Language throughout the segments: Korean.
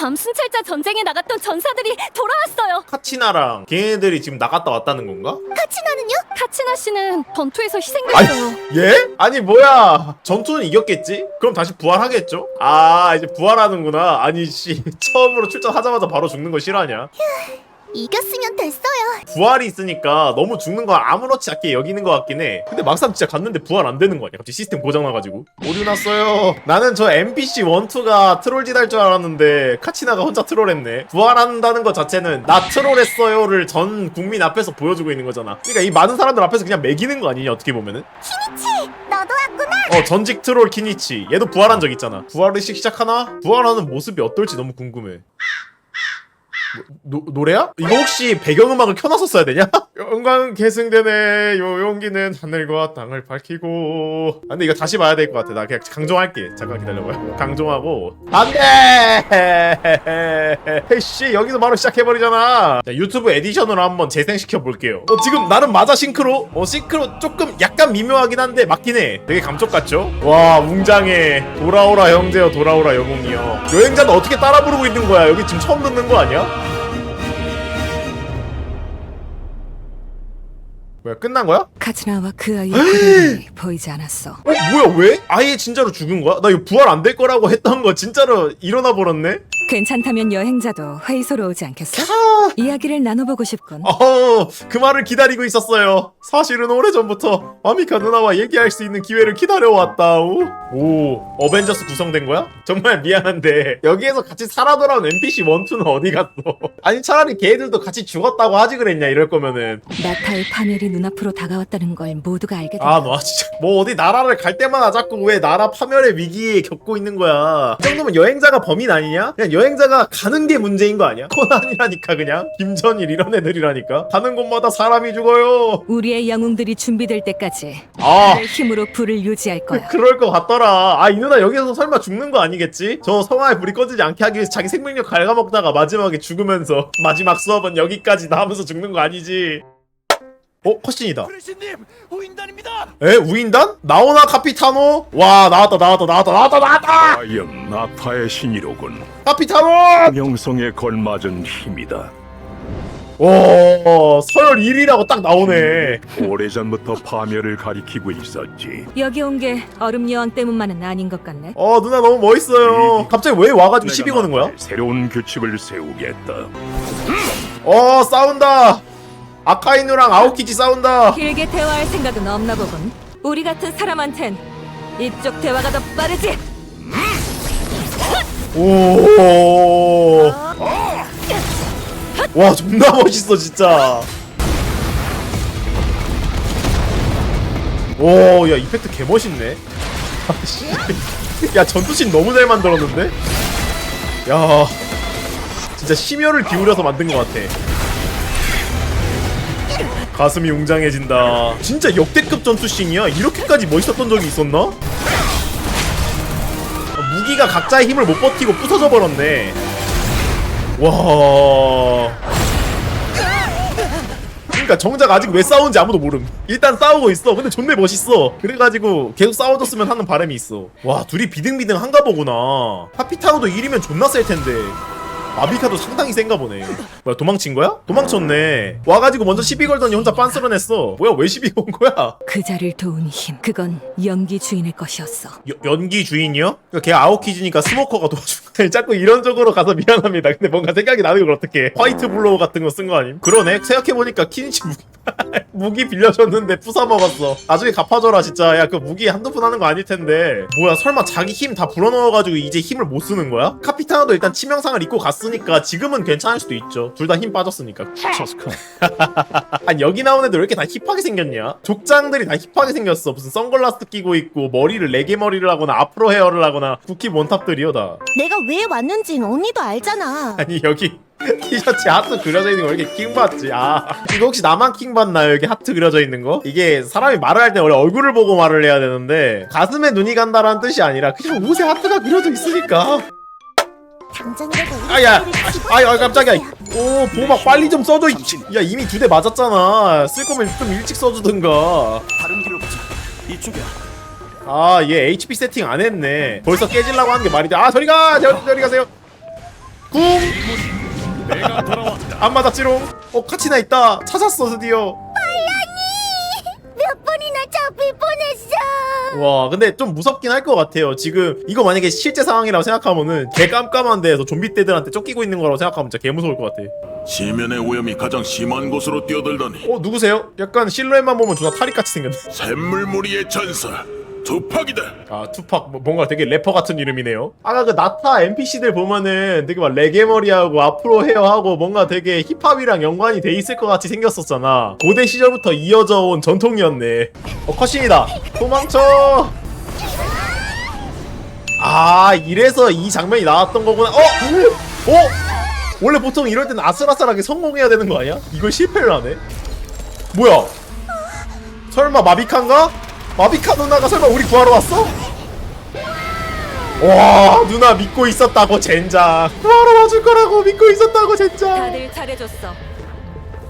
밤순찰자 전쟁에 나갔던 전사들이 돌아왔어요. 카치나랑 걔네들이 지금 나갔다 왔다는 건가? 카치나는요? 카치나 씨는 전투에서 희생됐어요. 예? 아니 뭐야 전투는 이겼겠지? 그럼 다시 부활하겠죠? 아 이제 부활하는구나 아니 씨 처음으로 출전하자마자 바로 죽는 거 싫어하냐? 이겼으면 됐어요. 부활이 있으니까 너무 죽는 거 아무렇지 않게 여기는 것 같긴 해. 근데 막상 진짜 갔는데 부활 안 되는 거 아니야? 갑자기 시스템 고장나가지고. 오류 났어요. 나는 저 NPC 1, 2가 트롤짓 할 줄 알았는데 카치나가 혼자 트롤했네. 부활한다는 것 자체는 나 트롤했어요를 전 국민 앞에서 보여주고 있는 거잖아. 그러니까 이 많은 사람들 앞에서 그냥 매기는 거 아니냐 어떻게 보면은? 너도 왔구나. 어 전직 트롤 키니치. 얘도 부활한 적 있잖아. 부활을 시- 시작하나? 부활하는 모습이 어떨지 너무 궁금해. 뭐, 노, 노래야? 이거 혹시 배경음악을 켜놨었어야 되냐? 영광 계승되네. 요 용기는 하늘과 땅을 밝히고. 아, 근데 이거 다시 봐야 될 것 같아. 나 그냥 강종할게. 잠깐 기다려봐요. 강종하고. 안돼! 씨 여기서 바로 시작해버리잖아. 자, 유튜브 에디션으로 한번 재생시켜 볼게요. 어 지금 나름 맞아 싱크로? 어 싱크로 조금 약간 미묘하긴 한데 맞긴 해. 되게 감쪽 같죠? 와 웅장해. 돌아오라 형제여. 돌아오라 영웅이여. 여행자는 어떻게 따라 부르고 있는 거야? 여기 지금 처음 듣는 거 아니야? 뭐야 끝난 거야? 카츠나와 그 아이의 고통이 보이지 않았어. 어 뭐야 왜? 아예 진짜로 죽은 거야? 나 이거 부활 안 될 거라고 했던 거 진짜로 일어나 버렸네? 괜찮다면 여행자도 회의소로 오지 않겠어? 이야기를 나눠보고 싶군. 어, 그 말을 기다리고 있었어요. 사실은 오래전부터 아미카 누나와 얘기할 수 있는 기회를 기다려왔다. 오, 오 어벤져스 구성된 거야? 정말 미안한데 여기에서 같이 살아 돌아온 NPC 1, 2는 어디 갔어? 아니 차라리 걔들도 같이 죽었다고 하지 그랬냐 이럴 거면은 나타의 파멸이 눈앞으로 다가왔다는 걸 모두가 알게 된다. 아, 너 진짜 뭐 어디 나라를 갈 때마다 자꾸 왜 나라 파멸의 위기에 겪고 있는 거야? 이 정도면 여행자가 범인 아니냐? 그냥 여행자가 가는 게 문제인 거 아니야? 코난이라니까 그냥 김전일 이런 애들이라니까 가는 곳마다 사람이 죽어요. 우리의 영웅들이 준비될 때까지 아. 내 힘으로 불을 유지할 거야. 그럴 것 같더라. 아, 이 누나 여기서 설마 죽는 거 아니겠지? 저 성화에 불이 꺼지지 않게 하기 위해서 자기 생명력 갉아먹다가 마지막에 죽으면서 마지막 수업은 여기까지다 하면서 죽는 거 아니지? 어? 컷신이다. 프레시님 우인단입니다. 에? 우인단? 나오나 카피타노? 와 나왔다 나왔다 나왔다 나왔다 나왔다! 과연 나타의 신이로군. 카피타노! 명성에 걸맞은 힘이다. 오 서열 1위라고 딱 나오네 오래전부터 파멸을 가리키고 있었지. 여기 온 게 얼음 여왕 때문만은 아닌 것 같네. 어 누나 너무 멋있어요 갑자기 왜 와가지고 시비 거는 거야? 새로운 규칙을 세우겠다. 어 싸운다 아카이누랑 아오키치 싸운다 길게 대화할 생각은 없나 보군. 우리 같은 사람한텐 이쪽 대화가 더 빠르지. 오. 와 존나 멋있어 진짜. 오, 야 이펙트 개 멋있네. 아씨. 야 전투씬 너무 잘 만들었는데? 야, 진짜 심혈을 기울여서 만든 것 같아. 가슴이 웅장해진다. 진짜 역대급 전투씬이야. 이렇게까지 멋있었던 적이 있었나? 무기가 각자의 힘을 못 버티고 부서져 버렸네. 와. 그러니까 정작 아직 왜 싸우는지 아무도 모름. 일단 싸우고 있어. 근데 존내 멋있어. 그래가지고 계속 싸워줬으면 하는 바람이 있어. 와 둘이 비등비등한가 보구나. 파피타노도 1이면 존나 셀 텐데. 아비카도 상당히 센가 보네. 뭐야 도망친 거야? 도망쳤네. 와가지고 먼저 시비 걸더니 혼자 빤스런 했어. 뭐야 왜 시비 건 거야? 그 자를 도운 힘, 그건 연기 주인의 것이었어. 여- 연기 주인이요? 그러니까 걔 아오키즈니까 스모커가 도와준. 자꾸 이런 쪽으로 가서 미안합니다. 근데 뭔가 생각이 나는 걸 어떡해. 화이트 블로우 같은 거 쓴 거 아님? 그러네. 생각해 보니까 키니치 무기, 무기 빌려줬는데 부숴 먹었어. 나중에 갚아줘라, 진짜. 야, 그 무기 한두 푼 하는 거 아닐 텐데. 뭐야, 설마 자기 힘 다 불어넣어가지고 이제 힘을 못 쓰는 거야? 카피타나도 일단 치명상을 입고 갔으니까 지금은 괜찮을 수도 있죠. 둘 다 힘 빠졌으니까. 아니 여기 나온 애들 왜 이렇게 다 힙하게 생겼냐? 족장들이 다 힙하게 생겼어. 무슨 선글라스 끼고 있고 머리를 레게 머리를 하거나 앞으로 헤어를 하거나 쿠키 원탑들이요 다. 내가 왜 왔는진 언니도 알잖아. 아니 여기 티셔츠에 하트 그려져 있는 거왜 이렇게 킹 받지? 아 이거 혹시 나만 킹 받나요? 여기 하트 그려져 있는 거? 이게 사람이 말을 할 때 원래 얼굴을 보고 말을 해야 되는데 가슴에 눈이 간다라는 뜻이 아니라 그냥 옷에 하트가 그려져 있으니까. 당장 내가 우리 아야, 딸을 집어넣을 아야, 깜짝이야. 오 보막 빨리 좀 써줘. 이- 야 이미 두 대 맞았잖아. 쓸 거면 좀 일찍 써주든가. 다른 길로 가자. 이쪽이야. 아, 얘 HP 세팅 안 했네. 벌써 깨지려고 하는 게 말이 돼. 아, 저리 가! 저, 저리 가세요. 굿! 내가 돌아왔다. 안 맞았지롱 어 카치나 있다 찾았어 드디어 몇 번이나 잡힐 뻔했어. 와 근데 좀 무섭긴 할 것 같아요 지금 이거 만약에 실제 상황이라고 생각하면은 개 깜깜한 데에서 좀비 떼들한테 쫓기고 있는 거라고 생각하면 진짜 개 무서울 것 같아 지면의 오염이 가장 심한 곳으로 뛰어들다니 어 누구세요? 약간 실루엣만 보면 존나 타리같이 생겼네 샘물무리의 전사 두팍이다. 아 투팍. 뭐, 뭔가 되게 래퍼 같은 이름이네요. 아까 그 나타 NPC들 보면은 되게 막 레게 머리하고 앞으로 헤어하고 뭔가 되게 힙합이랑 연관이 돼 있을 것 같이 생겼었잖아. 고대 시절부터 이어져 온 전통이었네. 어 컷신이다. 도망쳐! 아 이래서 이 장면이 나왔던 거구나. 어? 어? 원래 보통 이럴 땐 아슬아슬하게 성공해야 되는 거 아니야? 이걸 실패를 하네? 뭐야? 설마 마비칸가? 마비카 누나가 설마 우리 구하러 왔어? 와 누나 믿고 있었다고 젠장 구하러 와줄 거라고 믿고 있었다고 젠장 다들 잘해줬어.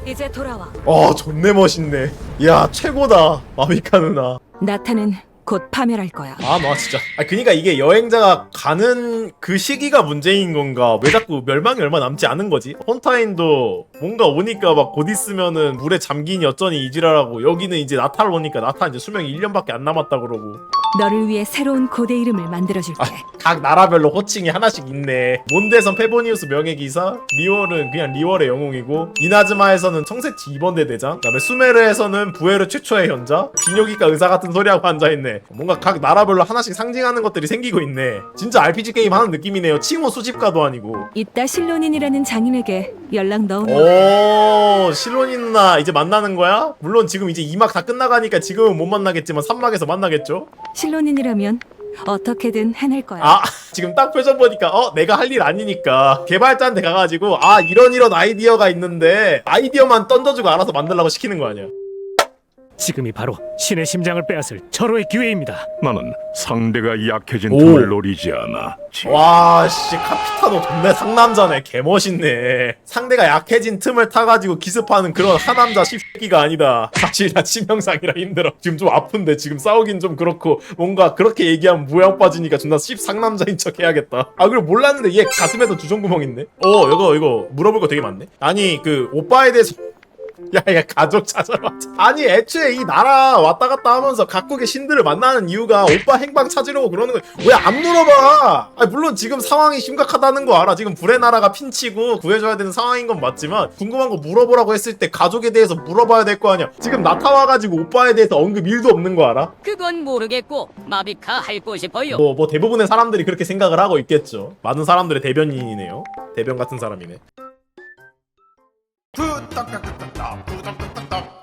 이제 돌아와. 와 존내 멋있네 야 최고다 마비카 누나 나타는 곧 파멸할 거야. 아, 나 진짜. 아, 그니까 이게 여행자가 가는 그 시기가 문제인 건가? 왜 자꾸 멸망이 얼마 남지 않은 거지? 헌타인도 뭔가 오니까 막 곧 있으면은 물에 잠긴 여전히 이지라라고 여기는 이제 나탈 오니까 나타 이제 수명이 1년밖에 안 남았다 그러고 너를 위해 새로운 고대 이름을 만들어줄게. 아, 각 나라별로 호칭이 하나씩 있네. 몬데선 페보니우스 명예기사, 리월은 그냥 리월의 영웅이고, 이나즈마에서는 청새치 2번대 대장, 그다음에 수메르에서는 부에르 최초의 현자, 비뇨기과 의사 같은 소리하고 앉아있네. 뭔가 각 나라별로 하나씩 상징하는 것들이 생기고 있네. 진짜 RPG 게임 하는 느낌이네요. 칭호 수집가도 아니고. 이따 실론인이라는 장인에게 연락 넣으면 오, 실론이 누나 이제 만나는 거야? 물론 지금 이제 2막 다 끝나가니까 지금은 못 만나겠지만 3막에서 만나겠죠? 실론인이라면 어떻게든 해낼 거야. 아 지금 딱 표정 보니까 어 내가 할 일 아니니까 개발자한테 가가지고 아 이런 이런 아이디어가 있는데 아이디어만 던져주고 알아서 만들라고 시키는 거 아니야 지금이 바로 신의 심장을 빼앗을 절호의 기회입니다. 나는 상대가 약해진 오. 틈을 노리지 않아. 지- 와 씨 카피타노 존내 상남자네. 개멋있네. 상대가 약해진 틈을 타가지고 기습하는 그런 하남자 씹새끼가 아니다. 사실 나 치명상이라 힘들어. 지금 좀 아픈데 지금 싸우긴 좀 그렇고 뭔가 그렇게 얘기하면 무양 빠지니까 존나 씹상남자인 척 해야겠다. 아 그리고 몰랐는데 얘 가슴에도 주전구멍 있네? 어 이거 이거 물어볼 거 되게 많네? 아니 그 오빠에 대해서 야야 가족 왔자 아니 애초에 이 나라 왔다 갔다 하면서 각국의 신들을 만나는 이유가 오빠 행방 찾으려고 그러는 거야. 왜 안 물어봐? 아니 물론 지금 상황이 심각하다는 거 알아. 지금 불의 나라가 핀치고 구해줘야 되는 상황인 건 맞지만 궁금한 거 물어보라고 했을 때 가족에 대해서 물어봐야 될 거 아니야. 지금 나타와가지고 오빠에 대해서 언급 1도 없는 거 알아? 그건 모르겠고 마비카 핥고 싶어요. 뭐, 뭐 대부분의 사람들이 그렇게 생각을 하고 있겠죠. 많은 사람들의 대변인이네요. 대변 같은 사람이네 부탁탁탁탁 부탁탁탁탁.